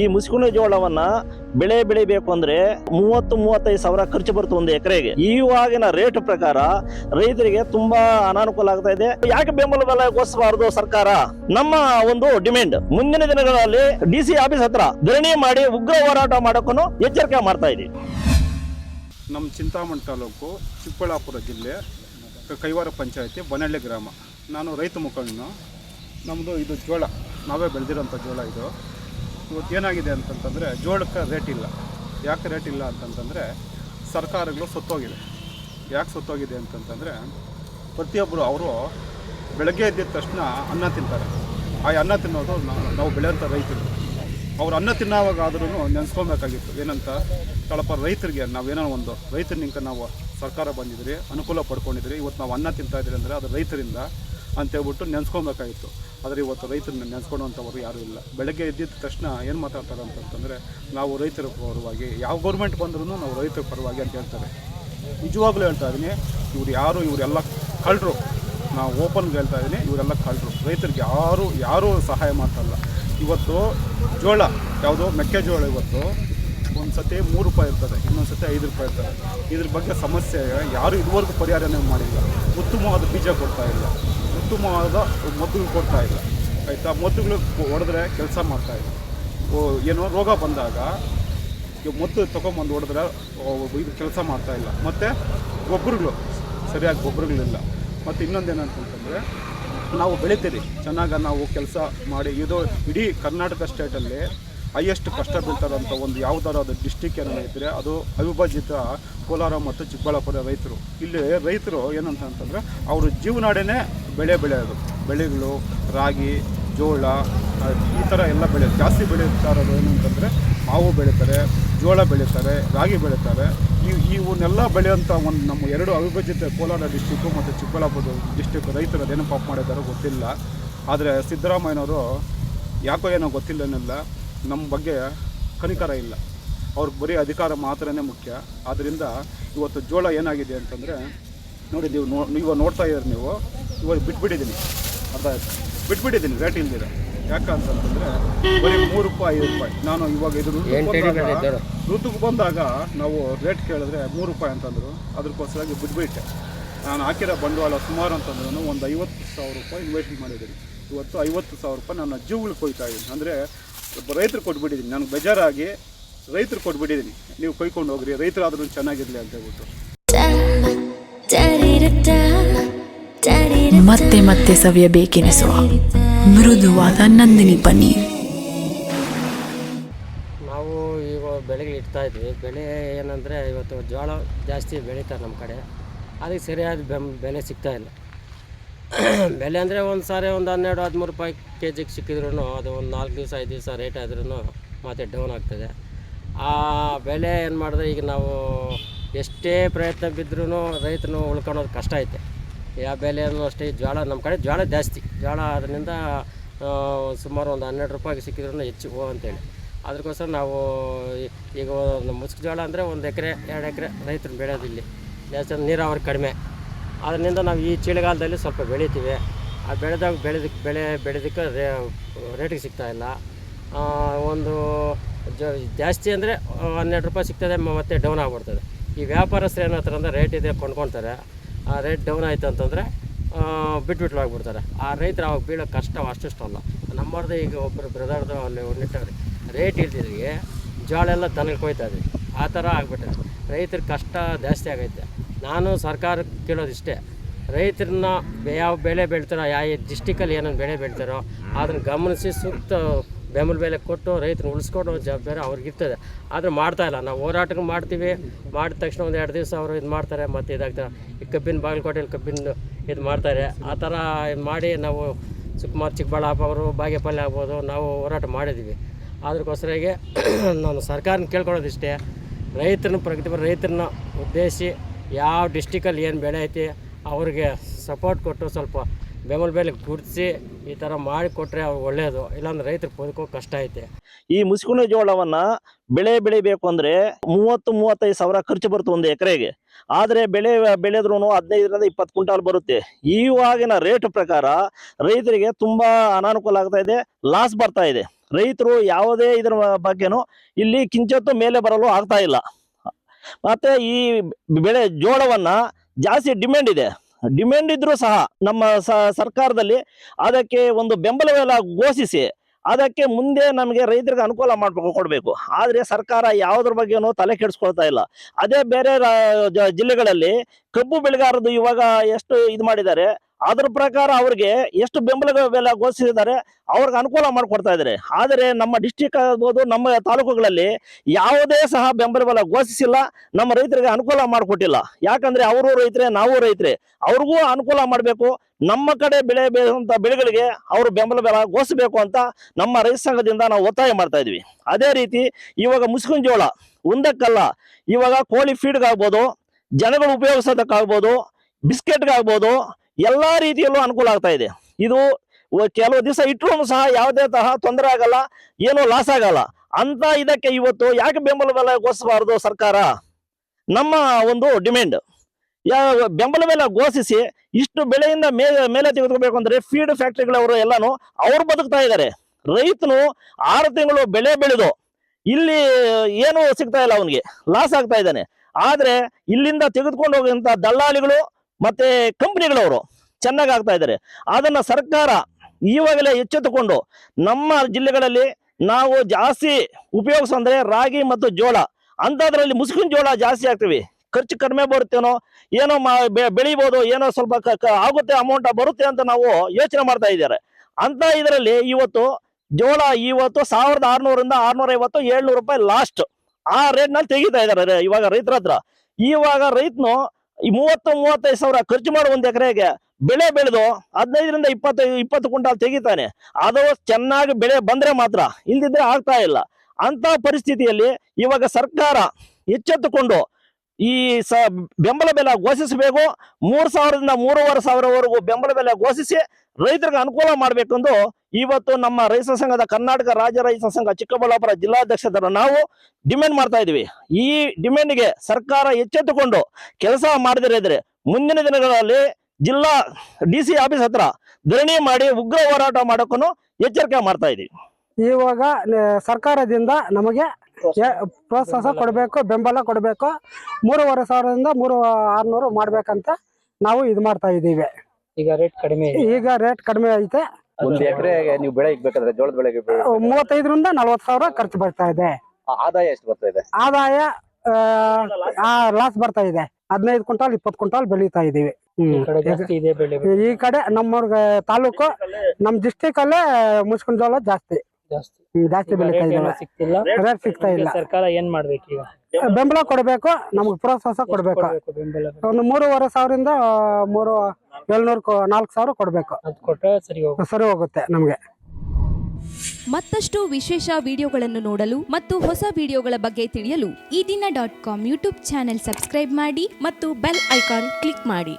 ಈ ಮುಸ್ಕುನ ಜೋಳವನ್ನ ಬೆಳೆ ಬೆಳಿಬೇಕು ಅಂದ್ರೆ ಮೂವತ್ತು ಮೂವತ್ತೈದು ಸಾವಿರ ಖರ್ಚು ಬರುತ್ತೆ ಒಂದು ಎಕರೆಗೆ. ಇವಾಗಿನ ರೇಟ್ ಪ್ರಕಾರ ರೈತರಿಗೆ ತುಂಬಾ ಅನಾನುಕೂಲ ಆಗ್ತಾ ಇದೆ. ಯಾಕೆ ಬೆಂಬಲ ಬೆಲೆಗೋಸ್ಬಾರದು ಸರ್ಕಾರ? ನಮ್ಮ ಒಂದು ಡಿಮ್ಯಾಂಡ್. ಮುಂದಿನ ದಿನಗಳಲ್ಲಿ ಡಿ ಸಿ ಆಫೀಸ್ ಹತ್ರ ಧರಣಿ ಮಾಡಿ ಉಗ್ರ ಹೋರಾಟ ಮಾಡೋಕ್ಕೂ ಎಚ್ಚರಿಕೆ ಮಾಡ್ತಾ ಇದ್ದೀವಿ. ನಮ್ಮ ಚಿಂತಾಮಣಿ ತಾಲೂಕು ಚಿಕ್ಕಬಳ್ಳಾಪುರ ಜಿಲ್ಲೆ, ಕೈವಾರ ಪಂಚಾಯತಿ, ಬನಹಳ್ಳಿ ಗ್ರಾಮ. ನಾನು ರೈತ ಮುಖಂಡನು. ನಮ್ಮದು ಇದು ಜೋಳ. ನಾವೇ ಬೆಳೆದಿರೋಂಥ ಜೋಳ ಇದು. ಇವತ್ತು ಏನಾಗಿದೆ ಅಂತಂತಂದರೆ ಜೋಳಕ್ಕೆ ರೇಟ್ ಇಲ್ಲ. ಯಾಕೆ ರೇಟ್ ಇಲ್ಲ ಅಂತಂತಂದರೆ ಸರ್ಕಾರಗಳು ಸತ್ತೋಗಿದೆ. ಯಾಕೆ ಸತ್ತೋಗಿದೆ ಅಂತಂತಂದರೆ ಪ್ರತಿಯೊಬ್ಬರು ಅವರು ಬೆಳಗ್ಗೆ ಎದ್ದಿದ ತಕ್ಷಣ ಅನ್ನ ತಿಂತಾರೆ. ಆ ಅನ್ನ ತಿನ್ನೋದು ನಾವು ನಾವು ಬೆಳೆಯೋಂಥ ರೈತರು. ಅವ್ರು ಅನ್ನ ತಿನ್ನೋವಾಗಾದ್ರೂ ನೆನೆಸ್ಕೊಬೇಕಾಗಿತ್ತು ಏನಂತ? ತಳಪ ರೈತರಿಗೆ ನಾವೇನೋ ಒಂದು ರೈತನಿಂಕ ನಾವು ಸರ್ಕಾರ ಬಂದಿದ್ರಿ, ಅನುಕೂಲ ಪಡ್ಕೊಂಡಿದ್ರಿ, ಇವತ್ತು ನಾವು ಅನ್ನ ತಿಂತಾ ಅಂದರೆ ಅದು ರೈತರಿಂದ ಅಂತೇಳ್ಬಿಟ್ಟು ನೆನೆಸ್ಕೊಬೇಕಾಗಿತ್ತು ಆದರೆ ಇವತ್ತು ರೈತರನ್ನ ನೆನೆಸ್ಕೊಳ್ಳುವಂಥವ್ರು ಯಾರೂ ಇಲ್ಲ. ಬೆಳಗ್ಗೆ ಎದ್ದಿದ ತಕ್ಷಣ ಏನು ಮಾತಾಡ್ತಾರೆ ಅಂತಂತಂದರೆ, ನಾವು ರೈತರ ಪರವಾಗಿ, ಯಾವ ಗೌರ್ಮೆಂಟ್ ಬಂದ್ರೂ ನಾವು ರೈತರ ಪರವಾಗಿ ಅಂತ ಹೇಳ್ತಾರೆ. ನಿಜವಾಗ್ಲೂ ಹೇಳ್ತಾ ಇದ್ದೀನಿ, ಇವ್ರು ಯಾರು, ಇವರೆಲ್ಲ ಕಳ್ಳರು. ನಾವು ಓಪನ್ಗೆ ಹೇಳ್ತಾ ಇದ್ದೀನಿ, ಇವರೆಲ್ಲ ಕಳ್ಳರು. ರೈತರಿಗೆ ಯಾರು, ಯಾರೂ ಸಹಾಯ ಮಾಡ್ತಾಯಿಲ್ಲ ಇವತ್ತು ಜೋಳ, ಯಾವುದು ಮೆಕ್ಕೆಜೋಳ ಇವತ್ತು ಒಂದು ಸತಿ ಮೂರು ರೂಪಾಯಿ ಇರ್ತದೆ ಇನ್ನೊಂದು ಸತಿ ಐದು ರೂಪಾಯಿ ಇರ್ತದೆ. ಇದ್ರ ಬಗ್ಗೆ ಸಮಸ್ಯೆ ಯಾರು ಇದುವರೆಗೂ ಪರಿಹಾರನೇ ಮಾಡಿಲ್ಲ. ಉತ್ತಮವಾದ ಬೀಜ ಕೊಡ್ತಾ ಇಲ್ಲ. ಉತ್ತಮವಾದ ಮದ್ದುಗಳು ಕೊಡ್ತಾ ಇಲ್ಲ. ಆಯಿತಾ? ಮದ್ದುಗಳು ಹೊಡೆದ್ರೆ ಕೆಲಸ ಮಾಡ್ತಾ ಇಲ್ಲ. ಏನೋ ರೋಗ ಬಂದಾಗ ಮದ್ದು ತೊಗೊಂಬಂದು ಹೊಡೆದ್ರೆ ಇದು ಕೆಲಸ ಮಾಡ್ತಾ ಇಲ್ಲ. ಮತ್ತು ಗೊಬ್ಬರಗಳು, ಸರಿಯಾಗಿ ಗೊಬ್ಬರಗಳಿಲ್ಲ. ಮತ್ತು ಇನ್ನೊಂದೇನಂತಂತಂದರೆ, ನಾವು ಬೆಳಿತೀರಿ. ಚೆನ್ನಾಗಿ ನಾವು ಕೆಲಸ ಮಾಡಿ, ಇದು ಇಡೀ ಕರ್ನಾಟಕ ಸ್ಟೇಟಲ್ಲಿ ಹೈಯೆಸ್ಟ್ ಕಷ್ಟ ಬೀಳ್ತಾರಂಥ ಒಂದು ಯಾವ್ದಾರ ಡಿಸ್ಟಿಕ್ ಏನೋ ಇದ್ದರೆ ಅದು ಅವಿಭಜಿತ ಕೋಲಾರ ಮತ್ತು ಚಿಕ್ಕಬಳ್ಳಾಪುರ ರೈತರು. ಇಲ್ಲಿ ರೈತರು ಏನಂತ ಅಂತಂದರೆ, ಅವರು ಜೀವನಾಡಿನೇ ಬೆಳೆ ಬೆಳೆಯೋದು. ಬೆಳೆಗಳು, ರಾಗಿ, ಜೋಳ ಈ ಥರ ಎಲ್ಲ ಬೆಳೆ, ಜಾಸ್ತಿ ಬೆಳೀತಾ ಇರೋದು ಏನಂತಂದರೆ ಮಾವು ಬೆಳೀತಾರೆ, ಜೋಳ ಬೆಳೀತಾರೆ, ರಾಗಿ ಬೆಳೀತಾರೆ. ಈ, ಇವನ್ನೆಲ್ಲ ಬೆಳೆಯೋಂಥ ಒಂದು ನಮ್ಮ ಎರಡು ಅವಿಭಜಿತ ಕೋಲಾರ ಡಿಸ್ಟಿಕ್ಕು ಮತ್ತು ಚಿಕ್ಕಬಳ್ಳಾಪುರ ಡಿಸ್ಟಿಕ್ ರೈತರು ಅದೇನೋ ಪಾಪ ಮಾಡಿದ್ದಾರೋ ಗೊತ್ತಿಲ್ಲ. ಆದರೆ ಸಿದ್ದರಾಮಯ್ಯನವರು ಯಾಕೋ ಏನೋ ಗೊತ್ತಿಲ್ಲನೆಲ್ಲ ನಮ್ಮ ಬಗ್ಗೆ ಕನಿಕರ ಇಲ್ಲ. ಅವ್ರಿಗೆ ಬರೀ ಅಧಿಕಾರ ಮಾತ್ರನೇ ಮುಖ್ಯ. ಆದ್ದರಿಂದ ಇವತ್ತು ಜೋಳ ಏನಾಗಿದೆ ಅಂತಂದರೆ ನೋಡಿ ನೀವು ನೋ ಇವಾಗ ನೋಡ್ತಾ ಇದ್ದೀರಿ ನೀವು. ಇವಾಗ ಬಿಟ್ಬಿಟ್ಟಿದ್ದೀನಿ. ಅರ್ಥ ಆಯ್ತು. ಬಿಟ್ಬಿಟ್ಟಿದ್ದೀನಿ ರೇಟ್ ಇಲ್ದಿರ. ಯಾಕಂತಂತಂದರೆ ಬರೀ ಮೂರು ರೂಪಾಯಿ ಐದು ರೂಪಾಯಿ. ನಾನು ಇವಾಗ ಇದು ಋತುಗೆ ಬಂದಾಗ ಋತುಗೆ ಬಂದಾಗ ನಾವು ರೇಟ್ ಕೇಳಿದ್ರೆ ಮೂರು ರೂಪಾಯಿ ಅಂತಂದರು. ಅದಕ್ಕೋಸ್ಕರವಾಗಿ ಬಿಟ್ಬಿಟ್ಟೆ. ನಾನು ಹಾಕಿರೋ ಬಂಡವಾಳ ಸುಮಾರು ಅಂತಂದ್ರೂ ಒಂದು ಐವತ್ತು ಸಾವಿರ ರೂಪಾಯಿ ಇನ್ವೆಸ್ಟ್ ಮಾಡಿದ್ದೀನಿ. ಇವತ್ತು ಐವತ್ತು ಸಾವಿರ ರೂಪಾಯಿ ನನ್ನ ಜೀವಗಳಿಗೆ ಕೊಯ್ತಾ ಇದ್ದೀನಿ. ಅಂದರೆ ರೈತರು ಕೊಟ್ಬಿಟ್ಟಿದ್ದೀನಿ. ನನಗೆ ಬೇಜಾರಾಗಿ ರೈತರು ಕೊಟ್ಬಿಟ್ಟಿದ್ದೀನಿ. ನೀವು ಕೊಯ್ಕೊಂಡು ಹೋಗ್ರಿ ರೈತರಾದ್ರೂ ಚೆನ್ನಾಗಿರಲಿ ಅಂತ ಹೇಳ್ಬಿಟ್ಟು. ಮತ್ತೆ ಮತ್ತೆ ಸವಿಯಬೇಕೆನಿಸುವ ಮೃದುವಾದ ನಂದಿನಿ ಪನ್ನೀರ್. ನಾವು ಈಗ ಬೆಳೆಗೆ ಇಡ್ತಾ ಇದ್ವಿ. ಬೆಳೆ ಏನಂದರೆ ಇವತ್ತು ಜೋಳ ಜಾಸ್ತಿ ಬೆಳೀತಾರೆ ನಮ್ಮ ಕಡೆ. ಅದಕ್ಕೆ ಸರಿಯಾದ ಬೆಂ ಬೆಲೆ ಸಿಗ್ತಾ ಇಲ್ಲ. ಬೆಲೆ ಅಂದರೆ ಒಂದು ಸಾರಿ ಒಂದು ಹನ್ನೆರಡು, ಹದಿಮೂರು ರೂಪಾಯಿ ಕೆ ಜಿಗೆ ಸಿಕ್ಕಿದ್ರು ಅದು ಒಂದು ನಾಲ್ಕು ದಿವಸ, ಐದು ದಿವಸ ರೇಟ್ ಆದ್ರೂ ಮತ್ತೆ ಡೌನ್ ಆಗ್ತದೆ. ಆ ಬೆಲೆ ಏನು ಮಾಡಿದ್ರೆ ಈಗ ನಾವು ಎಷ್ಟೇ ಪ್ರಯತ್ನ ಬಿದ್ದರೂ ರೈತನು ಉಳ್ಕೊಳೋದು ಕಷ್ಟ ಐತೆ. ಯಾವ ಬೆಲೆಯನ್ನು ಅಷ್ಟೇ ಜೋಳ ನಮ್ಮ ಕಡೆ ಜೋಳ ಜಾಸ್ತಿ. ಜೋಳ ಅದರಿಂದ ಸುಮಾರು ಒಂದು ಹನ್ನೆರಡು ರೂಪಾಯಿಗೆ ಸಿಕ್ಕಿದ್ರು ಹೆಚ್ಚು ಹೋ ಅಂತೇಳಿ. ಅದಕ್ಕೋಸ್ಕರ ನಾವು ಈಗ ಒಂದು ಮುಸ್ಕು ಜೋಳ ಅಂದರೆ ಒಂದು ಎಕರೆ, ಎರಡು ಎಕರೆ ರೈತರು ಬೆಳೆಯೋದಿಲ್ಲಿ. ಜಾಸ್ತಿ ನೀರಾವರಿ ಕಡಿಮೆ. ಅದರಿಂದ ನಾವು ಈ ಚಳಿಗಾಲದಲ್ಲಿ ಸ್ವಲ್ಪ ಬೆಳಿತೀವಿ. ಆ ಬೆಳೆದಾಗ ಬೆಳೆದಕ್ಕೆ ಬೆಳೆ ಬೆಳೆದಕ್ಕೆ ರೇ ರೇಟಿಗೆ ಸಿಗ್ತಾ ಇಲ್ಲ. ಆ, ಒಂದು ಜಾಸ್ತಿ ಅಂದರೆ ಹನ್ನೆರಡು ರೂಪಾಯಿ ಸಿಗ್ತದೆ ಮತ್ತೆ ಡೌನ್ ಆಗಿಬಿಡ್ತದೆ. ಈ ವ್ಯಾಪಾರಸ್ಥರು ಏನು ಹೇಳ್ತಾರೆ ಅಂದರೆ ರೇಟ್ ಇದೆ ಕೊಂಡ್ಕೊಳ್ತಾರೆ ಆ ರೇಟ್ ಡೌನ್ ಆಯಿತು ಅಂತಂದರೆ ಬಿಟ್ಬಿಟ್ಲು ಆಗಿಬಿಡ್ತಾರೆ. ಆ ರೈತರು ಅವಾಗ ಬೀಳೋ ಕಷ್ಟ ಅಷ್ಟಿಷ್ಟು ಅಲ್ಲ ನಮ್ಮವ್ರದ್ದು ಈಗ ಒಬ್ಬರು ಬ್ರದರ್ದು ಅಲ್ಲಿ ಒಂದಿಟ್ಟಾರೆ. ರೇಟ್ ಇಲ್ದಿದ್ರಿಗೆ ಜೋಳ ಎಲ್ಲ ದನಕ್ಕೆ ಕೊಯ್ತಾ ಇದ್ವಿ ಆ ಥರ ಆಗ್ಬಿಟ್ಟಿದೆ. ರೈತರ ಕಷ್ಟ ಜಾಸ್ತಿ ಆಗೈತೆ. ನಾನು ಸರ್ಕಾರಕ್ಕೆ ಕೇಳೋದಿಷ್ಟೇ, ರೈತರನ್ನ ಯಾವ ಬೆಳೆ ಬೆಳಿತಾರೋ, ಯಾವ ಡಿಸ್ಟಿಕಲ್ಲಿ ಏನೇನು ಬೆಳೆ ಬೆಳಿತಾರೋ, ಅದನ್ನು ಗಮನಿಸಿ ಸೂಕ್ತ ಬೆಂಬಲ ಬೆಲೆ ಕೊಟ್ಟು ರೈತರನ್ನ ಉಳಿಸ್ಕೊಂಡು ಜವಾಬ್ದಾರಿ ಅವ್ರಿಗಿರ್ತದೆ ಆದರೆ ಮಾಡ್ತಾ ಇಲ್ಲ. ನಾವು ಹೋರಾಟಕ್ಕೆ ಮಾಡ್ತೀವಿ. ಮಾಡಿದ ತಕ್ಷಣ ಒಂದು ಎರಡು ದಿವಸ ಅವರು ಇದು ಮಾಡ್ತಾರೆ, ಮತ್ತು ಇದಾಗ್ತಾರೆ. ಈ ಕಬ್ಬಿನ ಬಾಗಲಕೋಟೆಯಲ್ಲಿ ಕಬ್ಬಿನ ಇದು ಮಾಡ್ತಾರೆ. ಆ ಥರ ಮಾಡಿ ನಾವು ಸುಕುಮಾರ್ ಚಿಕ್ಕಬಳ್ಳಾಪುರ ಅವರು, ಬಾಗೇಪಲ್ಲಿ ಆಗ್ಬೋದು, ನಾವು ಹೋರಾಟ ಮಾಡಿದ್ದೀವಿ ಅದಕ್ಕೋಸ್ಕರಾಗಿ ನಾನು ಸರ್ಕಾರನ ಕೇಳ್ಕೊಳ್ಳೋದಿಷ್ಟೇ, ರೈತರನ್ನ ಪ್ರಗತಿಪರ ರೈತರನ್ನ ಉದ್ದೇಶಿಸಿ ಯಾವ ಡಿಸ್ಟಿಕಲ್ಲಿ ಏನು ಬೆಳೆ ಐತಿ, ಅವ್ರಿಗೆ ಸಪೋರ್ಟ್ ಕೊಟ್ಟು ಸ್ವಲ್ಪ ಬೆಂಬಲ ಬೆಲೆ ಗುರುತಿಸಿ ಈ ಥರ ಮಾಡಿ ಕೊಟ್ಟರೆ ಅವ್ರು ಒಳ್ಳೆಯದು ಇಲ್ಲಾಂದ್ರೆ ರೈತರು ಬದುಕೋ ಕಷ್ಟ ಐತೆ. ಈ ಮುಸುಕಿನ ಜೋಳವನ್ನು ಬೆಳೆ ಬೆಳಿಬೇಕು ಅಂದರೆ ಮೂವತ್ತು, ಮೂವತ್ತೈದು ಸಾವಿರ ಖರ್ಚು ಬರುತ್ತೆ ಒಂದು ಎಕರೆಗೆ. ಆದರೆ ಬೆಳೆ ಬೆಳೆದ್ರೂ ಹದಿನೈದರಿಂದ ಇಪ್ಪತ್ತು ಕ್ವಿಂಟಾಲ್ ಬರುತ್ತೆ. ಇವಾಗಿನ ರೇಟ್ ಪ್ರಕಾರ ರೈತರಿಗೆ ತುಂಬ ಅನಾನುಕೂಲ ಆಗ್ತಾ ಇದೆ ಲಾಸ್ ಬರ್ತಾ ಇದೆ. ರೈತರು ಯಾವುದೇ ಇದರ ಬಗ್ಗೆನೂ ಇಲ್ಲಿ ಕಿಂಚತ್ತು ಮೇಲೆ ಬರಲು ಆಗ್ತಾ ಇಲ್ಲ. ಮತ್ತೆ ಈ ಬೆಳೆ ಜೋಳವನ್ನ ಜಾಸ್ತಿ ಡಿಮ್ಯಾಂಡ್ ಇದೆ. ಡಿಮ್ಯಾಂಡ್ ಇದ್ರೂ ಸಹ ನಮ್ಮ ಸರ್ಕಾರದಲ್ಲಿ ಅದಕ್ಕೆ ಒಂದು ಬೆಂಬಲವೆಲ್ಲ ಘೋಷಿಸಿ ಅದಕ್ಕೆ ಮುಂದೆ ನಮಗೆ ರೈತರಿಗೆ ಅನುಕೂಲ ಮಾಡ್ಬೇಕು ಕೊಡಬೇಕು. ಆದರೆ ಸರ್ಕಾರ ಯಾವುದ್ರ ಬಗ್ಗೆನೂ ತಲೆ ಕೆಡಿಸ್ಕೊಳ್ತಾ ಇಲ್ಲ. ಅದೇ ಬೇರೆ ಜಿಲ್ಲೆಗಳಲ್ಲಿ ಕಬ್ಬು ಬೆಳೆಗಾರದು ಇವಾಗ ಎಷ್ಟು ಇದು ಮಾಡಿದ್ದಾರೆ. ಅದ್ರ ಪ್ರಕಾರ ಅವ್ರಿಗೆ ಎಷ್ಟು ಬೆಂಬಲ ಬೆಲೆ ಘೋಷಿಸಿದ್ದಾರೆ, ಅವ್ರಿಗೆ ಅನುಕೂಲ ಮಾಡಿಕೊಡ್ತಾ ಇದ್ದಾರೆ. ಆದರೆ ನಮ್ಮ ಡಿಸ್ಟಿಕ್ ಆಗ್ಬೋದು, ನಮ್ಮ ತಾಲೂಕುಗಳಲ್ಲಿ ಯಾವುದೇ ಸಹ ಬೆಂಬಲ ಬೆಲೆ ಘೋಷಿಸಿಲ್ಲ, ನಮ್ಮ ರೈತರಿಗೆ ಅನುಕೂಲ ಮಾಡಿಕೊಟ್ಟಿಲ್ಲ. ಯಾಕಂದ್ರೆ ಅವರು ರೈತರೇ, ನಾವು ರೈತರೇ. ಅವ್ರಿಗೂ ಅನುಕೂಲ ಮಾಡಬೇಕು, ನಮ್ಮ ಕಡೆ ಬೆಳೆ ಬೆಳೆಯುವಂತ ಬೆಳೆಗಳಿಗೆ ಅವರು ಬೆಂಬಲ ಬೆಲೆ ಘೋಷಿಸಬೇಕು ಅಂತ ನಮ್ಮ ರೈತ ಸಂಘದಿಂದ ನಾವು ಒತ್ತಾಯ ಮಾಡ್ತಾ ಇದ್ವಿ ಅದೇ ರೀತಿ ಇವಾಗ ಮುಸ್ಕಿನ ಜೋಳ ಒಂದಕ್ಕಲ್ಲ, ಇವಾಗ ಕೋಳಿ ಫೀಡ್ಗಾಗ್ಬೋದು ಜನಗಳು ಉಪಯೋಗಿಸೋದಕ್ಕಾಗ್ಬೋದು, ಬಿಸ್ಕೆಟ್ಗಾಗ್ಬೋದು ಎಲ್ಲಾ ರೀತಿಯಲ್ಲೂ ಅನುಕೂಲ ಆಗ್ತಾ ಇದೆ. ಇದು ಕೆಲವು ದಿವಸ ಇಟ್ಟರು ಸಹ ಯಾವುದೇ ತರಹ ತೊಂದರೆ ಆಗಲ್ಲ, ಏನೋ ಲಾಸ್ ಆಗಲ್ಲ. ಅಂತ ಇದಕ್ಕೆ ಇವತ್ತು ಯಾಕೆ ಬೆಂಬಲ ಬೆಲೆ ಘೋಷಿಸಬಾರದು ಸರ್ಕಾರ? ನಮ್ಮ ಒಂದು ಡಿಮ್ಯಾಂಡ್ ಯಾವ ಬೆಂಬಲ ಬೆಲೆ ಘೋಷಿಸಿ ಇಷ್ಟು ಬೆಳೆಯಿಂದ ಮೇಲೆ ಮೇಲೆ ತೆಗೆದುಕೋಬೇಕು ಅಂದ್ರೆ ಫೀಡ್ ಫ್ಯಾಕ್ಟ್ರಿಗಳವರು ಎಲ್ಲಾನು ಅವ್ರು ಬದುಕ್ತಾ ಇದ್ದಾರೆ. ರೈತನು ಆರು ತಿಂಗಳು ಬೆಳೆ ಬೆಳೆದು ಇಲ್ಲಿ ಏನು ಸಿಗ್ತಾ ಇಲ್ಲ ಅವನಿಗೆ. ಲಾಸ್ ಆಗ್ತಾ ಇದ್ದಾನೆ. ಆದ್ರೆ ಇಲ್ಲಿಂದ ತೆಗೆದುಕೊಂಡು ಹೋಗುವಂತ ದಳ್ಳಾಳಿಗಳು ಮತ್ತೆ ಕಂಪ್ನಿಗಳವರು ಚೆನ್ನಾಗಿ ಆಗ್ತಾ ಇದ್ದಾರೆ. ಅದನ್ನ ಸರ್ಕಾರ ಈವಾಗಲೇ ಎಚ್ಚೆತ್ತುಕೊಂಡು ನಮ್ಮ ಜಿಲ್ಲೆಗಳಲ್ಲಿ ನಾವು ಜಾಸ್ತಿ ಉಪಯೋಗಿಸಂದ್ರೆ ರಾಗಿ ಮತ್ತು ಜೋಳ. ಅಂತದ್ರಲ್ಲಿ ಮುಸುಕಿನ ಜೋಳ ಜಾಸ್ತಿ ಆಗ್ತೀವಿ. ಖರ್ಚು ಕಡಿಮೆ ಬರುತ್ತೇನೋ ಏನೋ ಮಾ- ಬೆಳಿಬೋದು, ಏನೋ ಸ್ವಲ್ಪ ಆಗುತ್ತೆ ಅಮೌಂಟ್ ಬರುತ್ತೆ ಅಂತ ನಾವು ಯೋಚನೆ ಮಾಡ್ತಾ ಇದ್ದಾರೆ. ಅಂತ ಇದರಲ್ಲಿ ಇವತ್ತು ಜೋಳ ಇವತ್ತು ಸಾವಿರದ ಆರ್ನೂರಿಂದ ಆರ್ನೂರ ಐವತ್ತು ಏಳ್ನೂರು ರೂಪಾಯಿ ಲಾಸ್ಟ್ ಆ ರೇಟ್ನಲ್ಲಿ ತೆಗಿತಾ ಇದ್ದಾರೆ ಇವಾಗ ರೈತರ ಹತ್ರ. ಇವಾಗ ರೈತನು ಈ ಮೂವತ್ತು, ಮೂವತ್ತೈದು ಸಾವಿರ ಖರ್ಚು ಮಾಡಿ ಒಂದು ಎಕರೆಗೆ ಬೆಳೆ ಬೆಳೆದು ಹದಿನೈದರಿಂದ ಇಪ್ಪತ್ತೈದು, ಇಪ್ಪತ್ತು ಕ್ವಿಂಟಾಲ್ ತೆಗಿತಾನೆ. ಅದು ಚೆನ್ನಾಗಿ ಬೆಳೆ ಬಂದ್ರೆ ಮಾತ್ರ, ಇಲ್ದಿದ್ರೆ ಆಗ್ತಾ ಇಲ್ಲ. ಅಂತ ಪರಿಸ್ಥಿತಿಯಲ್ಲಿ ಇವಾಗ ಸರ್ಕಾರ ಎಚ್ಚೆತ್ತುಕೊಂಡು ಈ ಸ ಬೆಂಬಲ ಬೆಲೆ ಘೋಷಿಸಬೇಕು. ಮೂರು ಸಾವಿರದಿಂದ ಮೂರುವರೆ ಸಾವಿರವರೆಗೂ ಬೆಂಬಲ ಬೆಲೆ ಘೋಷಿಸಿ ರೈತರಿಗೆ ಅನುಕೂಲ ಮಾಡಬೇಕೆಂದು ಇವತ್ತು ನಮ್ಮ ರೈತ ಸಂಘದ ಕರ್ನಾಟಕ ರಾಜ್ಯ ರೈತ ಸಂಘ ಚಿಕ್ಕಬಳ್ಳಾಪುರ ಜಿಲ್ಲಾಧ್ಯಕ್ಷರ ನಾವು ಡಿಮ್ಯಾಂಡ್ ಮಾಡ್ತಾ ಇದ್ದೀವಿ. ಈ ಡಿಮ್ಯಾಂಡ್ಗೆ ಸರ್ಕಾರ ಎಚ್ಚೆತ್ತುಕೊಂಡು ಕೆಲಸ ಮಾಡದಿರಿದ್ರೆ ಮುಂದಿನ ದಿನಗಳಲ್ಲಿ ಜಿಲ್ಲಾ ಡಿ ಸಿ ಆಫೀಸ್ ಹತ್ರ ಧರಣಿ ಮಾಡಿ ಉಗ್ರ ಹೋರಾಟ ಮಾಡೋಕ್ಕೂ ಎಚ್ಚರಿಕೆ ಮಾಡ್ತಾ ಇದ್ದೀವಿ. ಇವಾಗ ಸರ್ಕಾರದಿಂದ ನಮಗೆ ಪ್ರೋತ್ಸಾಹ ಕೊಡಬೇಕು ಬೆಂಬಲ ಕೊಡಬೇಕು. ಮೂರುವರೆ ಸಾವಿರದಿಂದ ಮೂರು ಆರ್ನೂರು ಮಾಡ್ಬೇಕಂತ ನಾವು ಇದು ಮಾಡ್ತಾ ಇದ್ದೀವಿ. ಈಗ ರೇಟ್ ಕಡಿಮೆ ಇದೆ. ಈಗ ರೇಟ್ ಕಡಿಮೆ ಐತೆ. ಒಂದ್ ಎಕರೆಗೆ ನೀವು ಬೆಳೆ ಇಕ್ಬೇಕಾದ್ರೆ ಜೋಳದ ಬೆಳೆಗೆ ಬೆಳೆ- ಮೂವತ್ತೈದರಿಂದ ನಲ್ವತ್ತು ಸಾವಿರ ಖರ್ಚು ಬರ್ತಾ ಇದೆ. ಆದಾಯ ಎಷ್ಟು ಬರ್ತಾ ಇದೆ? ಆದಾಯ ಲಾಸ್ ಬರ್ತಾ ಇದೆ. ಹದಿನೈದು ಕ್ವಿಂಟಾಲ್ ಇಪ್ಪತ್ತು ಕ್ವಿಂಟಾಲ್ ಬೆಳೀತಾ ಇದೀವಿ ಈ ಕಡೆ ನಮ್ಮ ಇದೆ ಬೆಳೆ. ಈ ಕಡೆ ನಮ್ಮೂರ್ಗೆ ತಾಲೂಕು ನಮ್ ಡಿಸ್ಟಿಕ್ ಅಲ್ಲೇ ಮುಸ್ಕಿನ ಜೋಳ ಜಾಸ್ತಿ. ಜಾಸ್ತಿ. ಸಿಗ್ತಿಲ್ಲ ರೇಟ್ ಸಿಗ್ತಾ ಇಲ್ಲ. ಸರ್ಕಾರ ಏನ್ ಮಾಡ್ಬೇಕು ಈಗ? ಬೆಂಬಲ ಕೊಡಬೇಕು ನಮ್ಗೆ ಪ್ರೋತ್ಸಾಹ ಕೊಡಬೇಕು. ಕೊಡ್ಬೇಕು ಬೆಂಬಲ ಒಂದು ಮೂರುವರೆ ಸಾವಿರದಿಂದ ಮೂರು ಏಳ್ನೂರು ನಾಲ್ಕು ಸಾವಿರ ಕೊಡಬೇಕು. ಅದ್ ಕೊಟ್ರೆ ಸರಿ ಹೋಗುತ್ತೆ ಸರಿ ಹೋಗುತ್ತೆ ನಮಗೆ. ಮತ್ತಷ್ಟು ವಿಶೇಷ ವಿಡಿಯೋಗಳನ್ನು ನೋಡಲು ಮತ್ತು ಹೊಸ ವಿಡಿಯೋಗಳ ಬಗ್ಗೆ ತಿಳಿಯಲು Ee Dina dot com YouTube channel subscribe ಮಾಡಿ ಮತ್ತು ಬೆಲ್ ಐಕಾನ್ ಕ್ಲಿಕ್ ಮಾಡಿ.